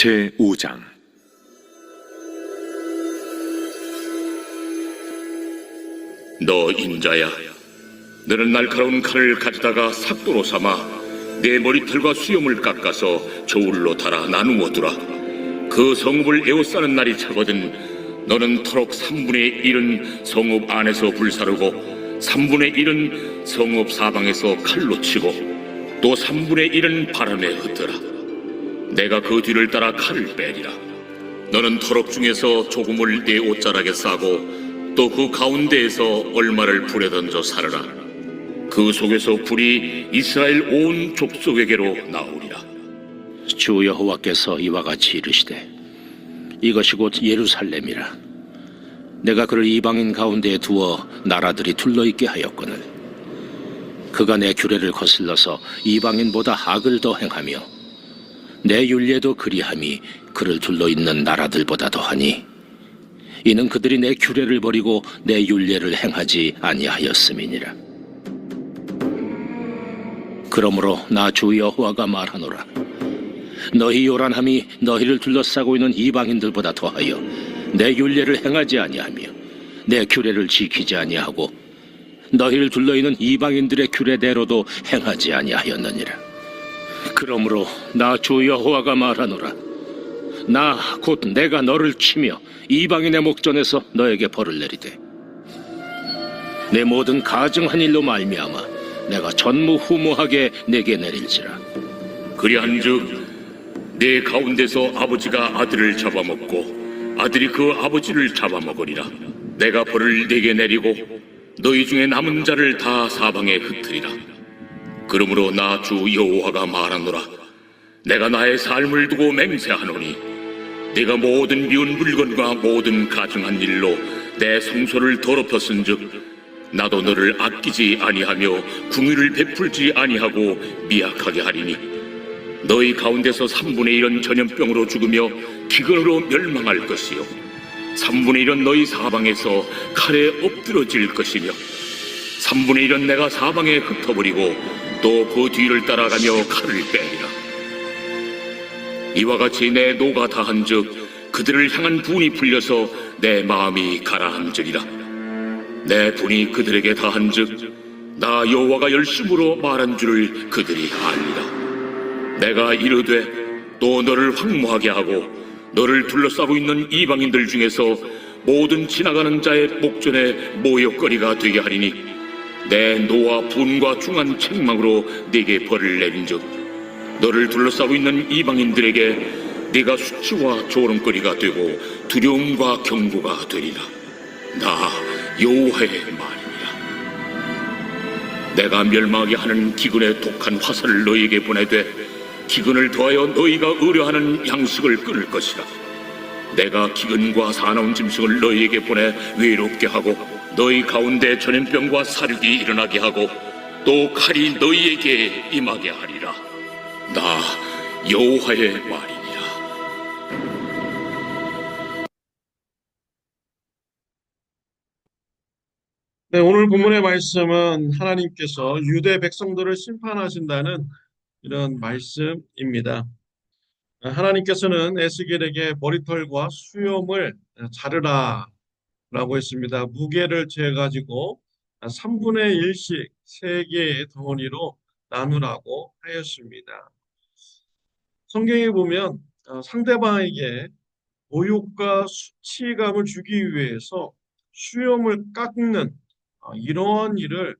제 5장 너 인자야, 너는 날카로운 칼을 가져다가 삭도로 삼아 내 머리털과 수염을 깎아서 저울로 달아 나누어 두라. 그 성읍을 에워싸는 날이 차거든 너는 터럭 3분의 1은 성읍 안에서 불사르고 3분의 1은 성읍 사방에서 칼로 치고 또 3분의 1은 바람에 흩어라. 내가 그 뒤를 따라 칼을 빼리라. 너는 터럭 중에서 조금을 내 옷자락에 싸고 또 그 가운데에서 얼마를 불에 던져 살아라. 그 속에서 불이 이스라엘 온 족속에게로 나오리라. 주 여호와께서 이와 같이 이르시되 이것이 곧 예루살렘이라 내가 그를 이방인 가운데에 두어 나라들이 둘러있게 하였거늘 그가 내 규례를 거슬러서 이방인보다 악을 더 행하며 내 윤례도 그리함이 그를 둘러 있는 나라들보다 더하니 이는 그들이 내 규례를 버리고 내 윤례를 행하지 아니하였음이니라 그러므로 나 주 여호와가 말하노라 너희 요란함이 너희를 둘러싸고 있는 이방인들보다 더하여 내 윤례를 행하지 아니하며 내 규례를 지키지 아니하고 너희를 둘러 있는 이방인들의 규례대로도 행하지 아니하였느니라. 그러므로 나 주 여호와가 말하노라. 나 곧 내가 너를 치며 이방인의 목전에서 너에게 벌을 내리되 내 모든 가증한 일로 말미암아 내가 전무후무하게 내게 내릴지라. 그리한즉 내 가운데서 아버지가 아들을 잡아먹고 아들이 그 아버지를 잡아먹으리라. 내가 벌을 내게 내리고 너희 중에 남은 자를 다 사방에 흩으리라. 그러므로 나 주 여호와가 말하노라. 내가 나의 삶을 두고 맹세하노니 네가 모든 미운 물건과 모든 가증한 일로 내 성소를 더럽혔은즉 나도 너를 아끼지 아니하며 궁유를 베풀지 아니하고 미약하게 하리니 너희 가운데서 3분의 1은 전염병으로 죽으며 기근으로 멸망할 것이요 3분의 1은 너희 사방에서 칼에 엎드러질 것이며 3분의 1은 내가 사방에 흩어버리고 또 그 뒤를 따라가며 칼을 빼리라. 이와 같이 내 노가 다한즉 그들을 향한 분이 풀려서 내 마음이 가라앉으리라. 내 분이 그들에게 다한즉 나 여호와가 열심으로 말한 줄을 그들이 알리라 내가 이르되 또 너를 황무하게 하고 너를 둘러싸고 있는 이방인들 중에서 모든 지나가는 자의 목전에 모욕거리가 되게 하리니 내 노와 분과 중한 책망으로 네게 벌을 내린즉 너를 둘러싸고 있는 이방인들에게 네가 수치와 조롱거리가 되고 두려움과 경고가 되리라 나 여호와의 말이니라 내가 멸망하게 하는 기근의 독한 화살을 너희에게 보내되 기근을 더하여 너희가 의뢰하는 양식을 끊을 것이라. 내가 기근과 사나운 짐승을 너희에게 보내 외롭게 하고 너희 가운데 전염병과 사륙이 일어나게 하고 또 칼이 너희에게 임하게 하리라. 나 여호와의 말이니라. 네, 오늘 본문의 말씀은 하나님께서 유대 백성들을 심판하신다는 이런 말씀입니다. 하나님께서는 에스겔에게 머리털과 수염을 자르라 라고 했습니다. 무게를 재가지고 3분의 1씩 세 개의 덩어리로 나누라고 하였습니다. 성경에 보면 어, 상대방에게 모욕과 수치감을 주기 위해서 수염을 깎는 어, 이러한 일을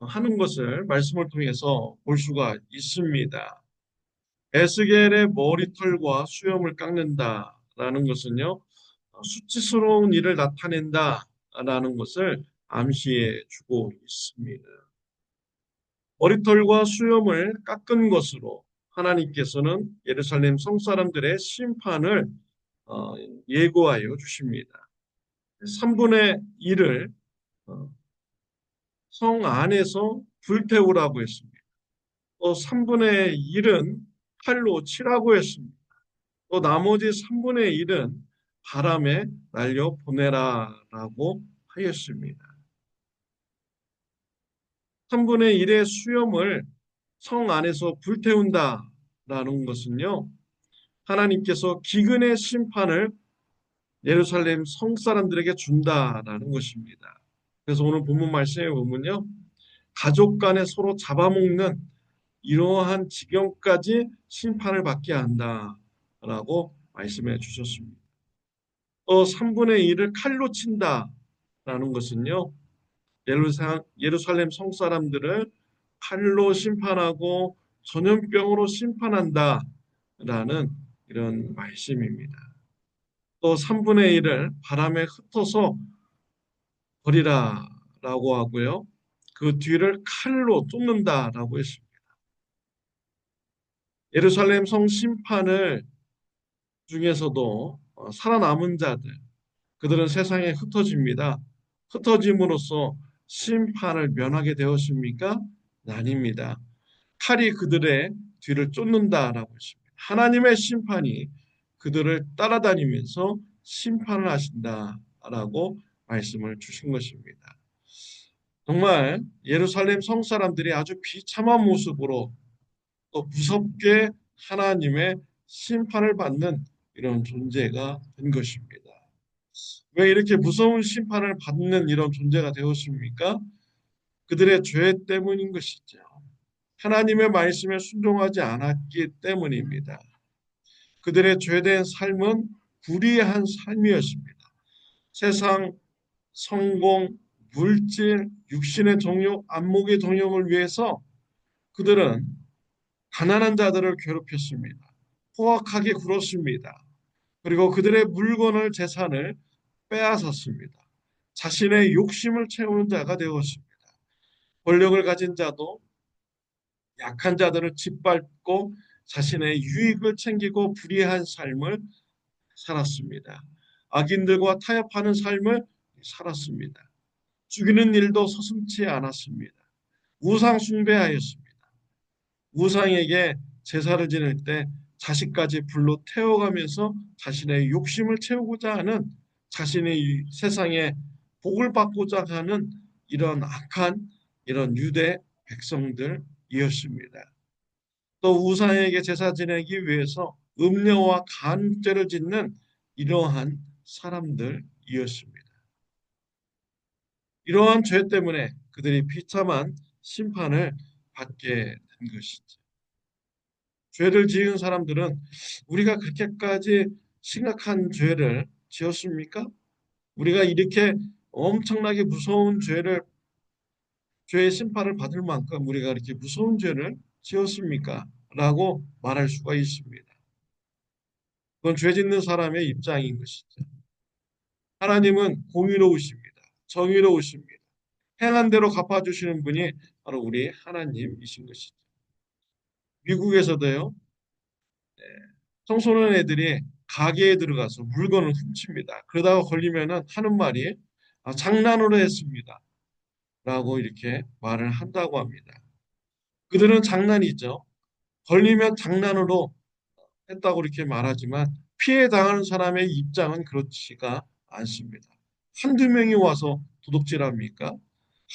하는 것을 말씀을 통해서 볼 수가 있습니다. 에스겔의 머리털과 수염을 깎는다라는 것은요, 어, 수치스러운 일을 나타낸다라는 것을 암시해 주고 있습니다. 머리털과 수염을 깎은 것으로 하나님께서는 예루살렘 성사람들의 심판을 어, 예고하여 주십니다. 3분의 1을 성 안에서 불태우라고 했습니다. 또 3분의 1은 칼로 치라고 했습니다. 또 나머지 3분의 1은 바람에 날려 보내라라고 하였습니다. 3분의 1의 수염을 성 안에서 불태운다라는 것은요, 하나님께서 기근의 심판을 예루살렘 성 사람들에게 준다라는 것입니다. 그래서 오늘 본문 말씀에 보면요. 가족 간에 서로 잡아먹는 이러한 지경까지 심판을 받게 한다라고 말씀해 주셨습니다. 또 3분의 1을 칼로 친다라는 것은요. 예루살렘, 성 사람들을 칼로 심판하고 전염병으로 심판한다라는 이런 말씀입니다. 또 3분의 1을 바람에 흩어서 버리라 라고 하고요. 그 뒤를 칼로 쫓는다 라고 했습니다. 예루살렘 성 심판을 중에서도 어, 살아남은 자들, 그들은 세상에 흩어집니다. 흩어짐으로써 심판을 면하게 되었습니까? 아닙니다. 칼이 그들의 뒤를 쫓는다라고 했습니다. 하나님의 심판이 그들을 따라다니면서 심판을 하신다라고 말씀을 주신 것입니다. 정말 예루살렘 성 사람들이 아주 비참한 모습으로 또 무섭게 하나님의 심판을 받는 이런 존재가 된 것입니다. 왜 이렇게 무서운 심판을 받는 이런 존재가 되었습니까? 그들의 죄 때문인 것이죠. 하나님의 말씀에 순종하지 않았기 때문입니다. 그들의 죄된 삶은 불의한 삶이었습니다. 세상, 성공, 물질, 육신의 정욕, 안목의 정욕을 위해서 그들은 가난한 자들을 괴롭혔습니다. 포악하게 굴었습니다. 그리고 그들의 물건을 재산을 빼앗았습니다. 자신의 욕심을 채우는 자가 되었습니다. 권력을 가진 자도 약한 자들을 짓밟고 자신의 유익을 챙기고 불의한 삶을 살았습니다. 악인들과 타협하는 삶을 살았습니다. 죽이는 일도 서슴지 않았습니다. 우상 숭배하였습니다. 우상에게 제사를 지낼 때 자식까지 불로 태워가면서 자신의 욕심을 채우고자 하는 자신의 세상에 복을 받고자 하는 이런 악한 이런 유대 백성들이었습니다. 또 우상에게 제사 지내기 위해서 음녀와 간죄를 짓는 이러한 사람들이었습니다. 이러한 죄 때문에 그들이 비참한 심판을 받게 된 것이죠. 죄를 지은 사람들은 우리가 그렇게까지 심각한 죄를 지었습니까? 우리가 이렇게 엄청나게 무서운 죄를 죄의 심판을 받을 만큼 우리가 이렇게 무서운 죄를 지었습니까? 라고 말할 수가 있습니다. 그건 죄 짓는 사람의 입장인 것이죠. 하나님은 공의로우십니다. 정의로우십니다. 행한 대로 갚아주시는 분이 바로 우리 하나님이신 것이죠. 미국에서도요, 네, 청소년 애들이 가게에 들어가서 물건을 훔칩니다. 그러다가 걸리면은 하는 말이 아, 장난으로 했습니다. 라고 이렇게 말을 한다고 합니다. 그들은 장난이죠. 걸리면 장난으로 했다고 이렇게 말하지만 피해 당하는 사람의 입장은 그렇지가 않습니다. 한두 명이 와서 도둑질합니까?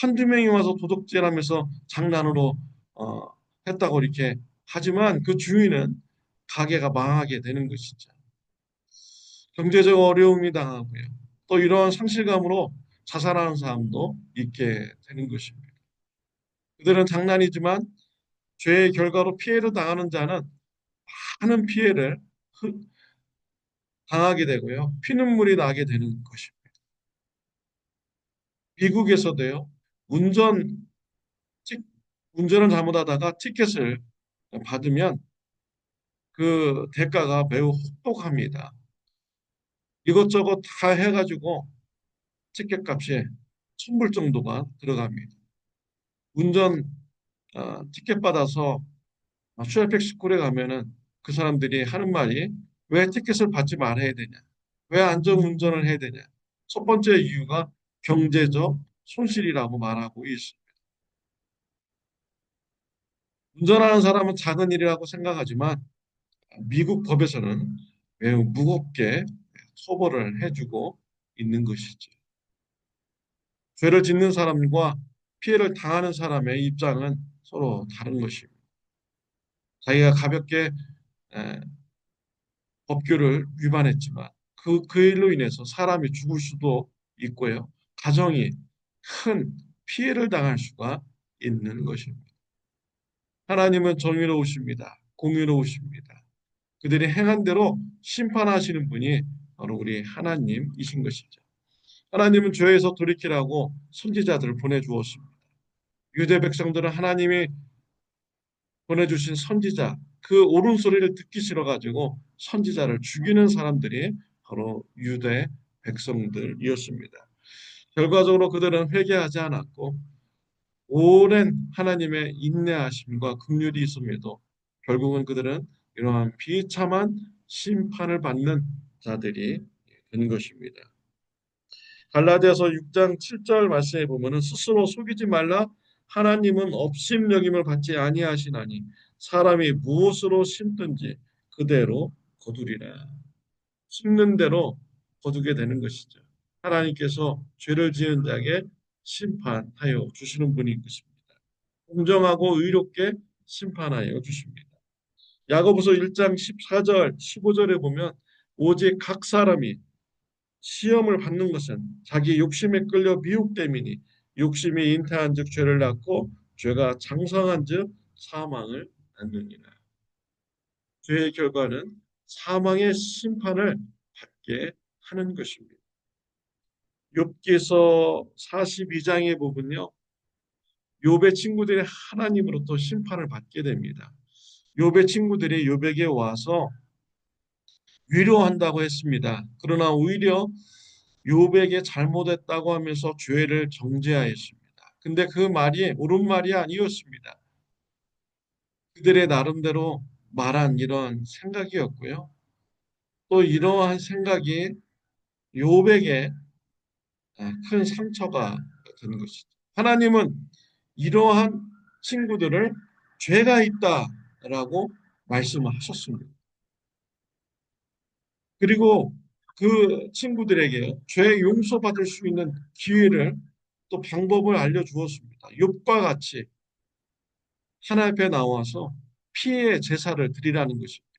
한두 명이 와서 도둑질하면서 장난으로 어, 했다고 이렇게 하지만 그 주인은 가게가 망하게 되는 것이죠. 경제적 어려움이 당하고요. 또 이러한 상실감으로 자살하는 사람도 있게 되는 것입니다. 그들은 장난이지만 죄의 결과로 피해를 당하는 자는 많은 피해를 당하게 되고요. 피눈물이 나게 되는 것입니다. 미국에서도요. 운전 운전을 잘못하다가 티켓을 받으면 그 대가가 매우 혹독합니다. 이것저것 다 해가지고 티켓 값이 천불 정도가 들어갑니다. 운전 어, 티켓 받아서 슈에펙 스쿨에 가면은 그 사람들이 하는 말이 왜 티켓을 받지 말아야 되냐? 왜 안전 운전을 해야 되냐? 첫 번째 이유가 경제적 손실이라고 말하고 있습니다. 운전하는 사람은 작은 일이라고 생각하지만 미국 법에서는 매우 무겁게 처벌을 해주고 있는 것이죠. 죄를 짓는 사람과 피해를 당하는 사람의 입장은 서로 다른 것입니다. 자기가 가볍게 법규를 위반했지만 그, 그 일로 인해서 사람이 죽을 수도 있고요. 가정이 큰 피해를 당할 수가 있는 것입니다. 하나님은 정의로우십니다. 공의로우십니다. 그들이 행한 대로 심판하시는 분이 바로 우리 하나님이신 것이죠. 하나님은 죄에서 돌이키라고 선지자들을 보내주었습니다. 유대 백성들은 하나님이 보내주신 선지자, 그 옳은 소리를 듣기 싫어가지고 선지자를 죽이는 사람들이 바로 유대 백성들이었습니다. 결과적으로 그들은 회개하지 않았고 오랜 하나님의 인내하심과 긍휼이 있음에도 결국은 그들은 이러한 비참한 심판을 받는 자들이 된 것입니다. 갈라디아서 6장 7절 말씀에 보면은 스스로 속이지 말라 하나님은 업심여김을 받지 아니하시나니 사람이 무엇으로 심든지 그대로 거두리라. 심는 대로 거두게 되는 것이죠. 하나님께서 죄를 지은 자에게 심판하여 주시는 분인 것입니다. 공정하고 의롭게 심판하여 주십니다. 야고보서 1장 14절, 15절에 보면 오직 각 사람이 시험을 받는 것은 자기 욕심에 끌려 미혹됨이니 욕심이 잉태한 즉 죄를 낳고 죄가 장성한 즉 사망을 낳느니라. 죄의 결과는 사망의 심판을 받게 하는 것입니다. 욥기서 42장의 부분요. 욥의 친구들이 하나님으로부터 심판을 받게 됩니다. 욥의 친구들이 욥에게 와서 위로한다고 했습니다. 그러나 오히려 욥에게 잘못했다고 하면서 죄를 정죄하였습니다. 근데 그 말이 옳은 말이 아니었습니다. 그들의 나름대로 말한 이런 생각이었고요. 또 이러한 생각이 욥에게 큰 상처가 되는 것이죠. 하나님은 이러한 친구들을 죄가 있다라고 말씀하셨습니다. 그리고 그 친구들에게 죄 용서받을 수 있는 기회를 또 방법을 알려주었습니다. 욥과 같이 하나 앞에 나와서 피해 제사를 드리라는 것입니다.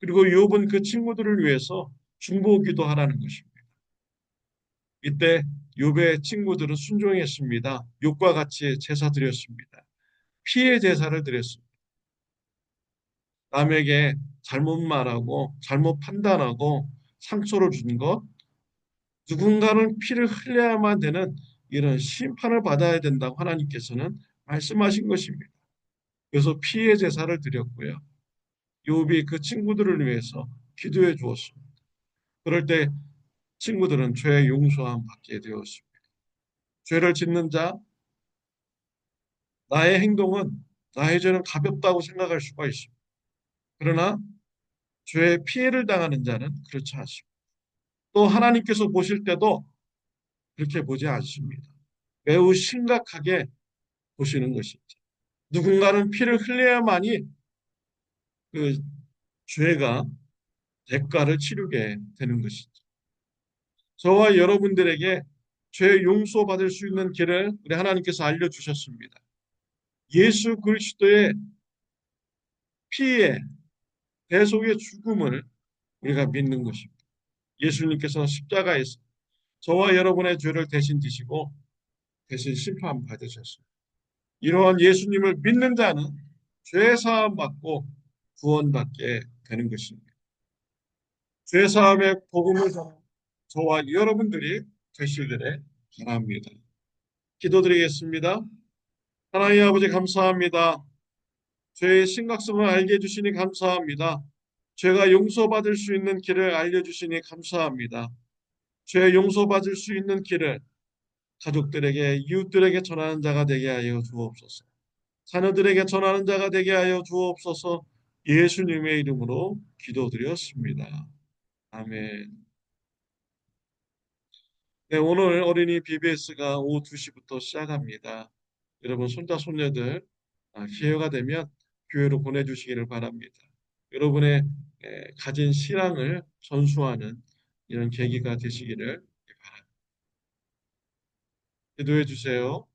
그리고 욥은 그 친구들을 위해서 중보기도 하라는 것입니다. 이때 욥의 친구들은 순종했습니다. 욥과 같이 제사 드렸습니다. 피해 제사를 드렸습니다. 남에게 잘못 말하고 잘못 판단하고 상처를 준 것, 누군가는 피를 흘려야만 되는 이런 심판을 받아야 된다고 하나님께서는 말씀하신 것입니다. 그래서 피해 제사를 드렸고요. 욥이 그 친구들을 위해서 기도해 주었습니다. 그럴 때 친구들은 죄의 용서함 받게 되었습니다. 죄를 짓는 자, 나의 행동은 나의 죄는 가볍다고 생각할 수가 있습니다. 그러나 죄의 피해를 당하는 자는 그렇지 않습니다. 또 하나님께서 보실 때도 그렇게 보지 않습니다. 매우 심각하게 보시는 것이죠. 누군가는 피를 흘려야만이 그 죄가 대가를 치르게 되는 것이죠. 저와 여러분들에게 죄 용서받을 수 있는 길을 우리 하나님께서 알려주셨습니다. 예수 그리스도의 피에 대속의 죽음을 우리가 믿는 것입니다. 예수님께서 십자가에서 저와 여러분의 죄를 대신 지시고 대신 심판 받으셨습니다. 이러한 예수님을 믿는 자는 죄 사함 받고 구원받게 되는 것입니다. 죄 사함의 복음을 전하는 저와 여러분들이 되시기를 바랍니다. 기도드리겠습니다. 하나님 아버지 감사합니다. 죄의 심각성을 알게 해주시니 감사합니다. 죄가 용서받을 수 있는 길을 알려주시니 감사합니다. 죄 용서받을 수 있는 길을 가족들에게 이웃들에게 전하는 자가 되게 하여 주옵소서. 자녀들에게 전하는 자가 되게 하여 주옵소서. 예수님의 이름으로 기도드렸습니다. 아멘. 네, 오늘 어린이 BBS가 오후 2시부터 시작합니다. 여러분 손자 손녀들 아, 기회가 되면 교회로 보내주시기를 바랍니다. 여러분의 에, 가진 신앙을 전수하는 이런 계기가 되시기를 바랍니다. 기도해 주세요.